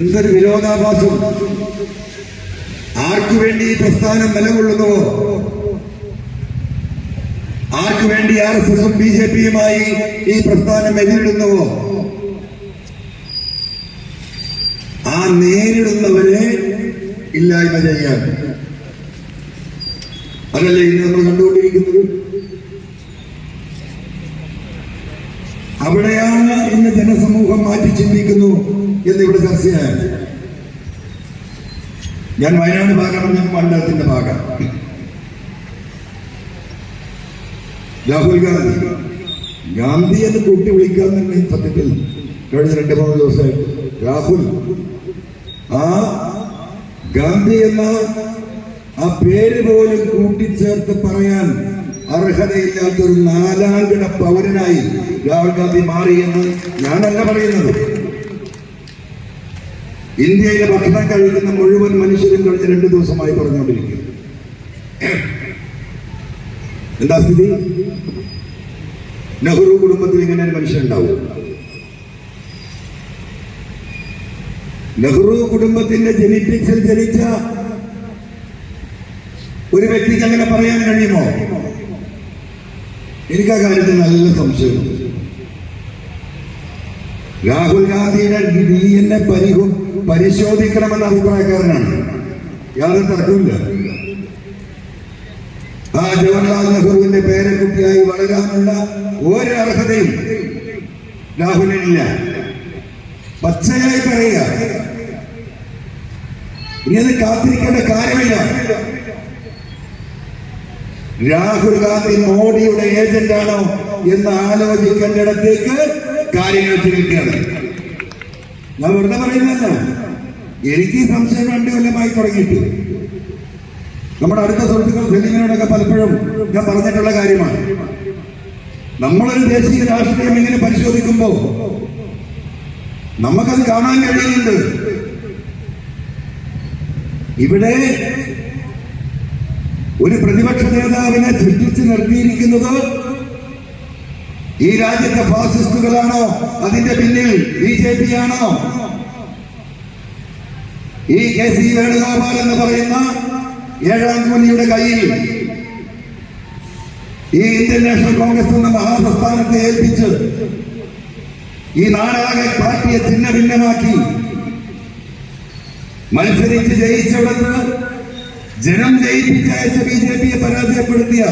എന്തൊരു വിരോധാഭാസം? ആർക്കു വേണ്ടി ഈ പ്രസ്ഥാനം നിലകൊള്ളുന്നുവോ? ആർക്കു വേണ്ടി ആർ എസ് എസും ബി ജെ പിയുമായി ഈ പ്രസ്ഥാനം എതിരിടുന്നുവോ? ആ നേരിടുന്നവരെ ഇല്ലായ്മ ചെയ്യാൻ. അതല്ലേ ഇന്ന് നമ്മൾ കണ്ടുകൊണ്ടിരിക്കുന്നത്? അവിടെയാണ് ഇന്ന് ജനസമൂഹം മാറ്റി ചിന്തിക്കുന്നു. എന്നിവിടെ ചർച്ചയായത് ഞാൻ വയനാട് ഭാഗമാണ് മണ്ഡലത്തിന്റെ ഭാഗം രാഹുൽ ഗാന്ധി. ഗാന്ധി എന്ന് കൂട്ടി വിളിക്കാൻ തന്നെ സത്യത്തിൽ കഴിഞ്ഞ രണ്ട് മൂന്ന് ദിവസമായിട്ട്. രാഹുൽ. ആ ഗാന്ധി എന്ന ആ പേര് പോലും കൂട്ടിച്ചേർത്ത് പറയാൻ അർഹതയില്ലാത്ത ഒരു നാലാംകിട പൗരനായി രാഹുൽ ഗാന്ധി മാറിയെന്ന് ഞാനല്ല പറയുന്നത്. ഇന്ത്യയിലെ ഭക്ഷണം കഴിക്കുന്ന മുഴുവൻ മനുഷ്യരും കഴിഞ്ഞ രണ്ട് ദിവസമായി പറഞ്ഞുകൊണ്ടിരിക്കും എന്താ സ്ഥിതി? നെഹ്റു കുടുംബത്തിൽ ഇങ്ങനെ ഒരു മനുഷ്യൻ ഉണ്ടാവും. നെഹ്റു കുടുംബത്തിന്റെ ജനിറ്റിക്സിൽ ജനിച്ച ഒരു വ്യക്തിക്ക് അങ്ങനെ പറയാൻ കഴിയുമോ? എനിക്ക് ആ കാര്യത്തിൽ നല്ല സംശയമുണ്ട് രാഹുൽ ഗാന്ധിയുടെ ഡി എൻ പരിഹു പരിശോധിക്കണമെന്ന അഭിപ്രായക്കാരനാണ്. യാതൊരു തർക്കമില്ല ആ ജവഹർലാൽ നെഹ്റുവിന്റെ പേരക്കുട്ടിയായി വളരാനുള്ള ഒരു അർഹതയും രാഹുലിനില്ല. പച്ചയായി പറയുക. ഇനി അത് കാത്തിരിക്കേണ്ട കാര്യമില്ല. രാഹുൽ ഗാന്ധി മോഡിയുടെ ഏജന്റാണോ എന്ന് ആലോചിക്കേണ്ടിടത്തേക്ക് കാര്യങ്ങൾ ചിന്തിക്കുകയാണ് ഞാൻ വെറുതെ പറയുന്നതല്ല. എനിക്ക് സംശയം രണ്ടു കൊല്ലമായി തുടങ്ങിയിട്ട്. നമ്മുടെ അടുത്ത സുഹൃത്തുക്കൾ സെലിമിനോടൊക്കെ പലപ്പോഴും ഞാൻ പറഞ്ഞിട്ടുള്ള കാര്യമാണ്. നമ്മളൊരു ദേശീയ രാഷ്ട്രീയം ഇങ്ങനെ പരിശോധിക്കുമ്പോൾ നമുക്കത് കാണാൻ കഴിയുന്നുണ്ട്. ഇവിടെ ഒരു പ്രതിപക്ഷ നേതാവിനെ സൃഷ്ടിച്ചു നിർത്തിയിരിക്കുന്നത് ഈ രാജ്യത്തെ ഫാസിസ്റ്റുകളാണോ? അതിന്റെ പിന്നിൽ ബി ജെ പി ആണോ ഈ കെ സി വേണുഗോപാൽ എന്ന് പറയുന്ന ഏഴാം കൂലിയുടെ കയ്യിൽ ഈ ഇന്ത്യൻ നാഷണൽ കോൺഗ്രസ് എന്ന മഹാപ്രസ്ഥാനത്തെ ഏൽപ്പിച്ച് ഈ നാടാകെ പാർട്ടിയെ ഛിന്ന ഭിന്നമാക്കി മത്സരിച്ച് ജയിച്ചവിടത്ത് ജനം ജയിപ്പിച്ചയച്ച ബി ജെ പിയെ പരാജയപ്പെടുത്തിയ